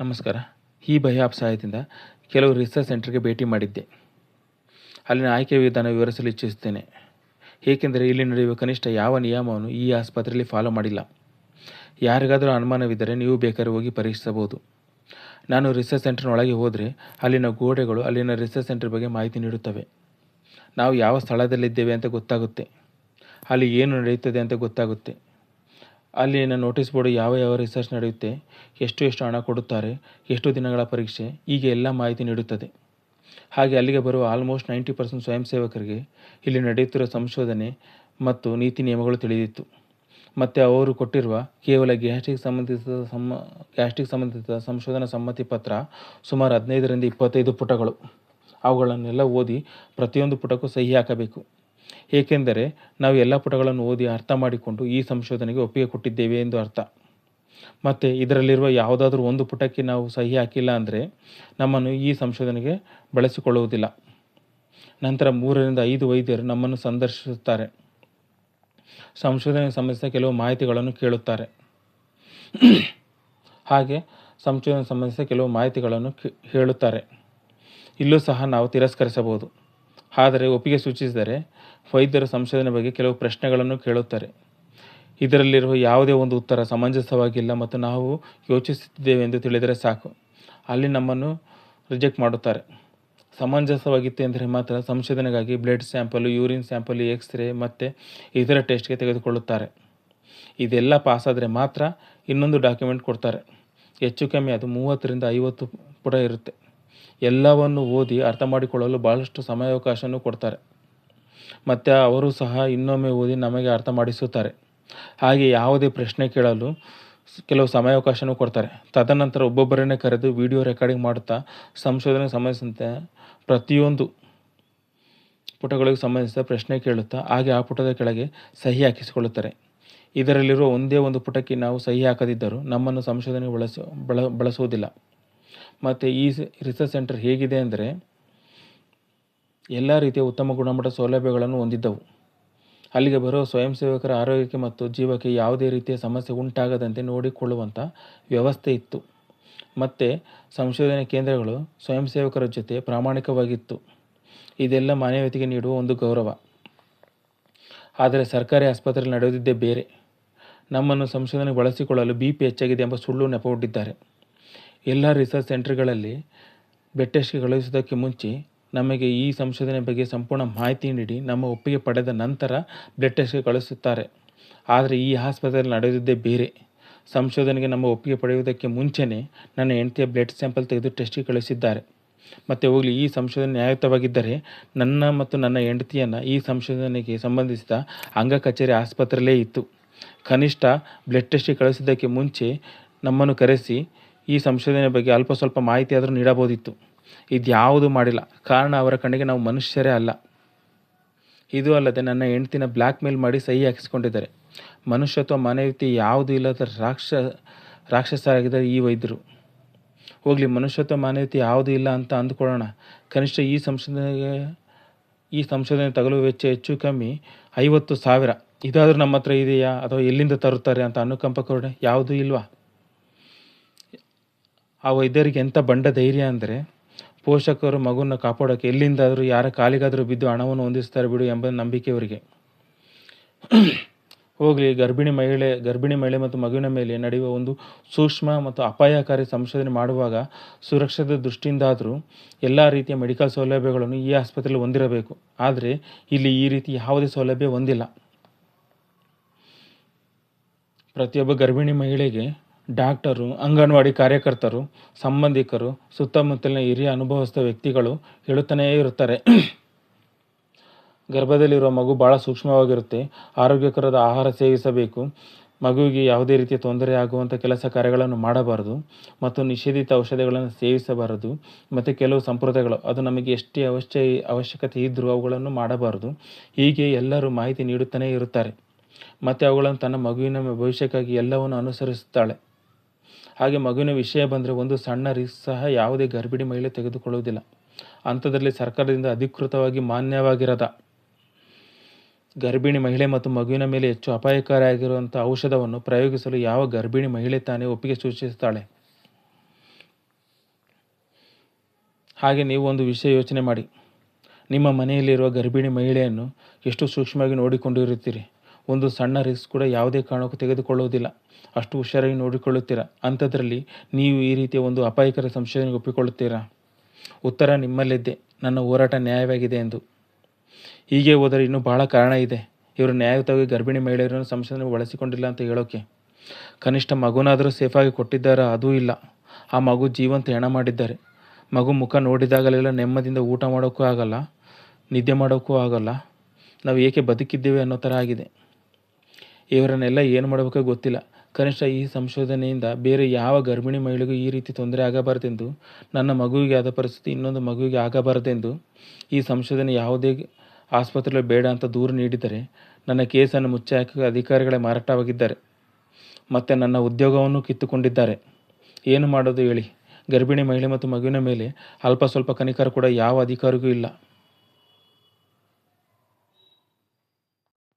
ನಮಸ್ಕಾರ. ಈ ಭಯ ಆಪ್ ಸಹಾಯದಿಂದ ಕೆಲವು ರಿಸರ್ಚ್ ಸೆಂಟರ್ಗೆ ಭೇಟಿ ಮಾಡಿದ್ದೆ. ಅಲ್ಲಿನ ಆಯ್ಕೆ ವಿಧಾನ ವಿವರಿಸಲು ಇಚ್ಛಿಸುತ್ತೇನೆ. ಏಕೆಂದರೆ ಇಲ್ಲಿ ನಡೆಯುವ ಕನಿಷ್ಠ ಯಾವ ನಿಯಮವನ್ನು ಈ ಆಸ್ಪತ್ರೆಯಲ್ಲಿ ಫಾಲೋ ಮಾಡಿಲ್ಲ. ಯಾರಿಗಾದರೂ ಅನುಮಾನವಿದ್ದರೆ ನೀವು ಬೇಕಾದ್ರೆ ಹೋಗಿ ಪರೀಕ್ಷಿಸಬಹುದು. ನಾನು ರಿಸರ್ಚ್ ಸೆಂಟರ್ನ ಒಳಗೆ ಹೋದರೆ ಅಲ್ಲಿನ ಗೋಡೆಗಳು ಅಲ್ಲಿನ ರಿಸರ್ಚ್ ಸೆಂಟರ್ ಬಗ್ಗೆ ಮಾಹಿತಿ ನೀಡುತ್ತವೆ. ನಾವು ಯಾವ ಸ್ಥಳದಲ್ಲಿದ್ದೇವೆ ಅಂತ ಗೊತ್ತಾಗುತ್ತೆ. ಅಲ್ಲಿ ಏನು ನಡೆಯುತ್ತದೆ ಅಂತ ಗೊತ್ತಾಗುತ್ತೆ. ಅಲ್ಲಿನ ನೋಟಿಸ್ ಬೋರ್ಡ್ ಯಾವ ಯಾವ ರಿಸರ್ಚ್ ನಡೆಯುತ್ತೆ, ಎಷ್ಟು ಎಷ್ಟು ಹಣ ಕೊಡುತ್ತಾರೆ, ಎಷ್ಟು ದಿನಗಳ ಪರೀಕ್ಷೆ, ಹೀಗೆ ಎಲ್ಲ ಮಾಹಿತಿ ನೀಡುತ್ತದೆ. ಹಾಗೆ ಅಲ್ಲಿಗೆ ಬರುವ ಆಲ್ಮೋಸ್ಟ್ ನೈಂಟಿ ಪರ್ಸೆಂಟ್ ಸ್ವಯಂ ಸೇವಕರಿಗೆ ಇಲ್ಲಿ ನಡೆಯುತ್ತಿರುವ ಸಂಶೋಧನೆ ಮತ್ತು ನೀತಿ ನಿಯಮಗಳು ತಿಳಿದಿತ್ತು. ಮತ್ತು ಅವರು ಕೊಟ್ಟಿರುವ ಕೇವಲ ಗ್ಯಾಸ್ಟ್ರಿಕ್ ಸಂಬಂಧಿಸಿದ ಸಮ ಗ್ಯಾಸ್ಟ್ರಿಕ್ ಸಂಬಂಧಿಸಿದ ಸಂಶೋಧನಾ ಸಮ್ಮತಿ ಪತ್ರ ಸುಮಾರು ಹದಿನೈದರಿಂದ ಇಪ್ಪತ್ತೈದು ಪುಟಗಳು. ಅವುಗಳನ್ನೆಲ್ಲ ಓದಿ ಪ್ರತಿಯೊಂದು ಪುಟಕ್ಕೂ ಸಹಿ ಹಾಕಬೇಕು. ಏಕೆಂದರೆ ನಾವು ಎಲ್ಲ ಪುಟಗಳನ್ನು ಓದಿ ಅರ್ಥ ಮಾಡಿಕೊಂಡು ಈ ಸಂಶೋಧನೆಗೆ ಒಪ್ಪಿಗೆ ಕೊಟ್ಟಿದ್ದೇವೆ ಎಂದು ಅರ್ಥ. ಮತ್ತು ಇದರಲ್ಲಿರುವ ಯಾವುದಾದ್ರೂ ಒಂದು ಪುಟಕ್ಕೆ ನಾವು ಸಹಿ ಹಾಕಿಲ್ಲ ಅಂದರೆ ನಮ್ಮನ್ನು ಈ ಸಂಶೋಧನೆಗೆ ಬಳಸಿಕೊಳ್ಳುವುದಿಲ್ಲ. ನಂತರ ಮೂರರಿಂದ ಐದು ವೈದ್ಯರು ನಮ್ಮನ್ನು ಸಂದರ್ಶಿಸುತ್ತಾರೆ. ಸಂಶೋಧನೆ ಸಂಬಂಧಿಸಿದ ಕೆಲವು ಮಾಹಿತಿಗಳನ್ನು ಕೇಳುತ್ತಾರೆ. ಹಾಗೆ ಸಂಶೋಧನೆ ಸಂಬಂಧಿಸಿದ ಕೆಲವು ಮಾಹಿತಿಗಳನ್ನು ಹೇಳುತ್ತಾರೆ. ಇಲ್ಲೂ ಸಹ ನಾವು ತಿರಸ್ಕರಿಸಬಹುದು. ಆದರೆ ಒಪ್ಪಿಗೆ ಸೂಚಿಸಿದರೆ ವೈದ್ಯರ ಸಂಶೋಧನೆ ಬಗ್ಗೆ ಕೆಲವು ಪ್ರಶ್ನೆಗಳನ್ನು ಕೇಳುತ್ತಾರೆ. ಇದರಲ್ಲಿರುವ ಯಾವುದೇ ಒಂದು ಉತ್ತರ ಸಮಂಜಸವಾಗಿಲ್ಲ ಮತ್ತು ನಾವು ಯೋಚಿಸುತ್ತಿದ್ದೇವೆ ಎಂದು ತಿಳಿದರೆ ಸಾಕು. ಅಲ್ಲಿ ನಮ್ಮನ್ನು ರಿಜೆಕ್ಟ್ ಮಾಡುತ್ತಾರೆ. ಸಮಂಜಸವಾಗಿತ್ತು ಎಂದರೆ ಮಾತ್ರ ಸಂಶೋಧನೆಗಾಗಿ blood sample, urine sample, X ray ಮತ್ತು ಇತರ ಟೆಸ್ಟ್ಗೆ ತೆಗೆದುಕೊಳ್ಳುತ್ತಾರೆ. ಇದೆಲ್ಲ ಪಾಸಾದರೆ ಮಾತ್ರ ಇನ್ನೊಂದು ಡಾಕ್ಯುಮೆಂಟ್ ಕೊಡ್ತಾರೆ. ಹೆಚ್ಚು ಕಮ್ಮಿ ಅದು ಮೂವತ್ತರಿಂದ ಐವತ್ತು ಪುಟ ಇರುತ್ತೆ. ಎಲ್ಲವನ್ನು ಓದಿ ಅರ್ಥ ಮಾಡಿಕೊಳ್ಳಲು ಬಹಳಷ್ಟು ಸಮಯಾವಕಾಶವನ್ನು ಕೊಡ್ತಾರೆ. ಮತ್ತು ಅವರು ಸಹ ಇನ್ನೊಮ್ಮೆ ಓದಿ ನಮಗೆ ಅರ್ಥ ಮಾಡಿಸುತ್ತಾರೆ ಹಾಗೆ ಯಾವುದೇ ಪ್ರಶ್ನೆ ಕೇಳಲು ಕೆಲವು ಸಮಯಾವಕಾಶನೂ ಕೊಡ್ತಾರೆ. ತದನಂತರ ಒಬ್ಬೊಬ್ಬರನ್ನೇ ಕರೆದು ವಿಡಿಯೋ ರೆಕಾರ್ಡಿಂಗ್ ಮಾಡುತ್ತಾ ಸಂಶೋಧನೆಗೆ ಸಂಬಂಧಿಸಿದಂತೆ ಪ್ರತಿಯೊಂದು ಪುಟಗಳಿಗೆ ಸಂಬಂಧಿಸಿದ ಪ್ರಶ್ನೆ ಕೇಳುತ್ತಾ ಹಾಗೆ ಆ ಪುಟದ ಕೆಳಗೆ ಸಹಿ ಹಾಕಿಸಿಕೊಳ್ಳುತ್ತಾರೆ. ಇದರಲ್ಲಿರುವ ಒಂದೇ ಒಂದು ಪುಟಕ್ಕೆ ನಾವು ಸಹಿ ಹಾಕದಿದ್ದರೂ ನಮ್ಮನ್ನು ಸಂಶೋಧನೆಗೆ ಬಳಸ ಬಳ ಬಳಸುವುದಿಲ್ಲ. ಮತ್ತು ಈ ರಿಸರ್ಚ್ ಸೆಂಟರ್ ಹೇಗಿದೆ ಅಂದರೆ ಎಲ್ಲ ರೀತಿಯ ಉತ್ತಮ ಗುಣಮಟ್ಟ ಸೌಲಭ್ಯಗಳನ್ನು ಹೊಂದಿದ್ದವು. ಅಲ್ಲಿಗೆ ಬರುವ ಸ್ವಯಂ ಸೇವಕರ ಆರೋಗ್ಯಕ್ಕೆ ಮತ್ತು ಜೀವಕ್ಕೆ ಯಾವುದೇ ರೀತಿಯ ಸಮಸ್ಯೆ ಉಂಟಾಗದಂತೆ ನೋಡಿಕೊಳ್ಳುವಂಥ ವ್ಯವಸ್ಥೆ ಇತ್ತು. ಮತ್ತು ಸಂಶೋಧನೆ ಕೇಂದ್ರಗಳು ಸ್ವಯಂ ಸೇವಕರ ಜೊತೆ ಪ್ರಾಮಾಣಿಕವಾಗಿತ್ತು. ಇದೆಲ್ಲ ಮಾನವೀಯತೆಗೆ ನೀಡುವ ಒಂದು ಗೌರವ. ಆದರೆ ಸರ್ಕಾರಿ ಆಸ್ಪತ್ರೆಯಲ್ಲಿ ನಡೆದಿದ್ದೇ ಬೇರೆ. ನಮ್ಮನ್ನು ಸಂಶೋಧನೆಗೆ ಬಳಸಿಕೊಳ್ಳಲು ಬಿ ಪಿ ಹೆಚ್ಚಾಗಿದೆ ಎಂಬ ಸುಳ್ಳು ನೆಪವೊಡ್ಡಿದ್ದಾರೆ. ಎಲ್ಲ ರಿಸರ್ಚ್ ಸೆಂಟರ್ಗಳಲ್ಲಿ ಬ್ಲಡ್ ಟೆಸ್ಟ್ಗೆ ಕಳುಹಿಸುವುದಕ್ಕೆ ಮುಂಚೆ ನಮಗೆ ಈ ಸಂಶೋಧನೆ ಬಗ್ಗೆ ಸಂಪೂರ್ಣ ಮಾಹಿತಿ ನೀಡಿ ನಮ್ಮ ಒಪ್ಪಿಗೆ ಪಡೆದ ನಂತರ ಬ್ಲಡ್ ಟೆಸ್ಟ್ಗೆ ಕಳುಹಿಸುತ್ತಾರೆ. ಆದರೆ ಈ ಆಸ್ಪತ್ರೆಯಲ್ಲಿ ನಡೆಯುವುದೇ ಬೇರೆ. ಸಂಶೋಧನೆಗೆ ನಮ್ಮ ಒಪ್ಪಿಗೆ ಪಡೆಯುವುದಕ್ಕೆ ಮುಂಚೆನೇ ನನ್ನ ಹೆಂಡತಿಯ ಬ್ಲಡ್ ಸ್ಯಾಂಪಲ್ ತೆಗೆದು ಟೆಸ್ಟಿಗೆ ಕಳುಹಿಸಿದ್ದಾರೆ. ಮತ್ತು ಹೋಗಲಿ, ಈ ಸಂಶೋಧನೆ ನ್ಯಾಯಯುತವಾಗಿದ್ದರೆ ನನ್ನ ಮತ್ತು ನನ್ನ ಹೆಂಡತಿಯನ್ನು ಈ ಸಂಶೋಧನೆಗೆ ಸಂಬಂಧಿಸಿದ ಅಂಗ ಕಚೇರಿ ಆಸ್ಪತ್ರೆಯಲ್ಲೇ ಇತ್ತು. ಕನಿಷ್ಠ ಬ್ಲಡ್ ಟೆಸ್ಟಿಗೆ ಕಳಿಸಿದ್ದಕ್ಕೆ ಮುಂಚೆ ನಮ್ಮನ್ನು ಕರೆಸಿ ಈ ಸಂಶೋಧನೆ ಬಗ್ಗೆ ಅಲ್ಪ ಸ್ವಲ್ಪ ಮಾಹಿತಿ ಆದರೂ ನೀಡಬಹುದಿತ್ತು. ಇದ್ಯಾವುದೂ ಮಾಡಿಲ್ಲ. ಕಾರಣ ಅವರ ಕಣ್ಣಿಗೆ ನಾವು ಮನುಷ್ಯರೇ ಅಲ್ಲ. ಇದು ಅಲ್ಲದೆ ನನ್ನ ಹೆಂಡ್ತಿನ ಬ್ಲ್ಯಾಕ್ ಮೇಲ್ ಮಾಡಿ ಸಹಿ ಹಾಕಿಸಿಕೊಂಡಿದ್ದಾರೆ. ಮನುಷ್ಯತ್ವ, ಮಾನವೀಯತೆ ಯಾವುದೂ ಇಲ್ಲದ ರಾಕ್ಷ ರಾಕ್ಷಸರಾಗಿದ್ದಾರೆ ಈ ವೈದ್ಯರು. ಹೋಗಲಿ, ಮನುಷ್ಯತ್ವ, ಮಾನವೀಯತೆ ಯಾವುದೂ ಇಲ್ಲ ಅಂತ ಅಂದುಕೊಳ್ಳೋಣ. ಕನಿಷ್ಠ ಈ ಸಂಶೋಧನೆಗೆ, ಈ ಸಂಶೋಧನೆ ತಗಲುವ ವೆಚ್ಚ ಹೆಚ್ಚು ಕಮ್ಮಿ ಐವತ್ತು ಸಾವಿರ. ಇದಾದರೂ ನಮ್ಮ ಹತ್ರ ಇದೆಯಾ? ಅಥವಾ ಎಲ್ಲಿಂದ ತರುತ್ತಾರೆ ಅಂತ ಅನುಕಂಪ ಕೊಡೋಣ ಯಾವುದೂ ಇಲ್ವಾ? ಆ ವೈದ್ಯರಿಗೆ ಎಂಥ ಬಂಡ ಧೈರ್ಯ ಅಂದರೆ ಪೋಷಕರು ಮಗುನ ಕಾಪಾಡೋಕ್ಕೆ ಎಲ್ಲಿಂದಾದರೂ ಯಾರ ಕಾಲಿಗಾದರೂ ಬಿದ್ದು ಹಣವನ್ನು ಹೊಂದಿಸ್ತಾರೆ ಬಿಡು ಎಂಬ ನಂಬಿಕೆ ಅವರಿಗೆ ಹೋಗಲಿ, ಗರ್ಭಿಣಿ ಮಹಿಳೆ ಗರ್ಭಿಣಿ ಮಹಿಳೆ ಮತ್ತು ಮಗುವಿನ ಮೇಲೆ ನಡೆಯುವ ಒಂದು ಸೂಕ್ಷ್ಮ ಮತ್ತು ಅಪಾಯಕಾರಿ ಸಂಶೋಧನೆ ಮಾಡುವಾಗ ಸುರಕ್ಷತೆ ದೃಷ್ಟಿಯಿಂದಾದರೂ ಎಲ್ಲ ರೀತಿಯ ಮೆಡಿಕಲ್ ಸೌಲಭ್ಯಗಳನ್ನು ಈ ಆಸ್ಪತ್ರೆಯಲ್ಲಿ ಹೊಂದಿರಬೇಕು. ಆದರೆ ಇಲ್ಲಿ ಈ ರೀತಿ ಯಾವುದೇ ಸೌಲಭ್ಯ ಹೊಂದಿಲ್ಲ. ಪ್ರತಿಯೊಬ್ಬ ಗರ್ಭಿಣಿ ಮಹಿಳೆಗೆ ಡಾಕ್ಟರು, ಅಂಗನವಾಡಿ ಕಾರ್ಯಕರ್ತರು, ಸಂಬಂಧಿಕರು, ಸುತ್ತಮುತ್ತಲಿನ ಹಿರಿಯ ಅನುಭವಸ್ಥ ವ್ಯಕ್ತಿಗಳು ಹೇಳುತ್ತಲೇ ಇರುತ್ತಾರೆ. ಗರ್ಭದಲ್ಲಿರುವ ಮಗು ಭಾಳ ಸೂಕ್ಷ್ಮವಾಗಿರುತ್ತೆ. ಆರೋಗ್ಯಕರದ ಆಹಾರ ಸೇವಿಸಬೇಕು. ಮಗುವಿಗೆ ಯಾವುದೇ ರೀತಿಯ ತೊಂದರೆ ಆಗುವಂಥ ಕೆಲಸ ಕಾರ್ಯಗಳನ್ನು ಮಾಡಬಾರದು ಮತ್ತು ನಿಷೇಧಿತ ಔಷಧಿಗಳನ್ನು ಸೇವಿಸಬಾರದು ಮತ್ತು ಕೆಲವು ಸಂಪ್ರದಾಯಗಳು, ಅದು ನಮಗೆ ಎಷ್ಟೇ ಅವಶ್ಯ ಅವಶ್ಯಕತೆ ಇದ್ದರೂ ಅವುಗಳನ್ನು ಮಾಡಬಾರದು. ಹೀಗೆ ಎಲ್ಲರೂ ಮಾಹಿತಿ ನೀಡುತ್ತಲೇ ಇರುತ್ತಾರೆ. ಮತ್ತು ಅವುಗಳನ್ನು ತನ್ನ ಮಗುವಿನ ಭವಿಷ್ಯಕ್ಕಾಗಿ ಎಲ್ಲವನ್ನು ಅನುಸರಿಸುತ್ತಾಳೆ. ಹಾಗೆ ಮಗುವಿನ ವಿಷಯ ಬಂದರೆ ಒಂದು ಸಣ್ಣ ರಿಸ್ಕ್ ಸಹ ಯಾವುದೇ ಗರ್ಭಿಣಿ ಮಹಿಳೆ ತೆಗೆದುಕೊಳ್ಳುವುದಿಲ್ಲ. ಅಂಥದ್ರಲ್ಲಿ ಸರ್ಕಾರದಿಂದ ಅಧಿಕೃತವಾಗಿ ಮಾನ್ಯವಾಗಿರದ ಗರ್ಭಿಣಿ ಮಹಿಳೆ ಮತ್ತು ಮಗುವಿನ ಮೇಲೆ ಹೆಚ್ಚು ಅಪಾಯಕಾರಿಯಾಗಿರುವಂಥ ಔಷಧವನ್ನು ಪ್ರಯೋಗಿಸಲು ಯಾವ ಗರ್ಭಿಣಿ ಮಹಿಳೆ ತಾನೇ ಒಪ್ಪಿಗೆ ಸೂಚಿಸುತ್ತಾಳೆ? ಹಾಗೆ ನೀವು ಒಂದು ವಿಷಯ ಯೋಚನೆ ಮಾಡಿ. ನಿಮ್ಮ ಮನೆಯಲ್ಲಿರುವ ಗರ್ಭಿಣಿ ಮಹಿಳೆಯನ್ನು ಎಷ್ಟು ಸೂಕ್ಷ್ಮವಾಗಿ ನೋಡಿಕೊಂಡಿರುತ್ತೀರಿ? ಒಂದು ಸಣ್ಣ ರಿಸ್ಕ್ ಕೂಡ ಯಾವುದೇ ಕಾರಣಕ್ಕೂ ತೆಗೆದುಕೊಳ್ಳುವುದಿಲ್ಲ. ಅಷ್ಟು ಹುಷಾರಾಗಿ ನೋಡಿಕೊಳ್ಳುತ್ತೀರಾ? ಅಂಥದ್ರಲ್ಲಿ ನೀವು ಈ ರೀತಿಯ ಒಂದು ಅಪಾಯಕರ ಸಂಶೋಧನೆಗೆ ಒಪ್ಪಿಕೊಳ್ಳುತ್ತೀರಾ? ಉತ್ತರ ನಿಮ್ಮಲ್ಲಿದ್ದೆ ನನ್ನ ಹೋರಾಟ ನ್ಯಾಯವಾಗಿದೆ ಎಂದು. ಹೀಗೆ ಹೋದರೆ ಇನ್ನೂ ಬಹಳ ಕಾರಣ ಇದೆ. ಇವರು ನ್ಯಾಯಯುತವಾಗಿ ಗರ್ಭಿಣಿ ಮಹಿಳೆಯರನ್ನು ಸಂಶೋಧನೆ ಬಳಸಿಕೊಂಡಿಲ್ಲ ಅಂತ ಹೇಳೋಕೆ. ಕನಿಷ್ಠ ಮಗುನಾದರೂ ಸೇಫಾಗಿ ಕೊಟ್ಟಿದ್ದಾರಾ? ಅದೂ ಇಲ್ಲ. ಆ ಮಗು ಜೀವಂತ ಹೆಣ ಮಾಡಿದ್ದಾರೆ. ಮಗು ಮುಖ ನೋಡಿದಾಗಲೆಲ್ಲ ನೆಮ್ಮದಿಂದ ಊಟ ಮಾಡೋಕ್ಕೂ ಆಗಲ್ಲ, ನಿದ್ದೆ ಮಾಡೋಕ್ಕೂ ಆಗಲ್ಲ. ನಾವು ಏಕೆ ಬದುಕಿದ್ದೇವೆ ಅನ್ನೋ ಥರ ಆಗಿದೆ. ಇವರನ್ನೆಲ್ಲ ಏನು ಮಾಡಬೇಕೋ ಗೊತ್ತಿಲ್ಲ. ಕನಿಷ್ಠ ಈ ಸಂಶೋಧನೆಯಿಂದ ಬೇರೆ ಯಾವ ಗರ್ಭಿಣಿ ಮಹಿಳೆಗೂ ಈ ರೀತಿ ತೊಂದರೆ ಆಗಬಾರದೆಂದು, ನನ್ನ ಮಗುವಿಗೆ ಆದ ಪರಿಸ್ಥಿತಿ ಇನ್ನೊಂದು ಮಗುವಿಗೆ ಆಗಬಾರದೆಂದು ಈ ಸಂಶೋಧನೆ ಯಾವುದೇ ಆಸ್ಪತ್ರೆಯಲ್ಲಿ ಬೇಡ ಅಂತ ದೂರು ನೀಡಿದರೆ ನನ್ನ ಕೇಸನ್ನು ಮುಚ್ಚಾಕ ಅಧಿಕಾರಿಗಳೇ ಮಾರಾಟವಾಗಿದ್ದಾರೆ. ಮತ್ತು ನನ್ನ ಉದ್ಯೋಗವನ್ನು ಕಿತ್ತುಕೊಂಡಿದ್ದಾರೆ. ಏನು ಮಾಡೋದು ಹೇಳಿ? ಗರ್ಭಿಣಿ ಮಹಿಳೆ ಮತ್ತು ಮಗುವಿನ ಮೇಲೆ ಅಲ್ಪ ಸ್ವಲ್ಪ ಕನಿಕರ ಕೂಡ ಯಾವ ಅಧಿಕಾರಿಗೂ ಇಲ್ಲ.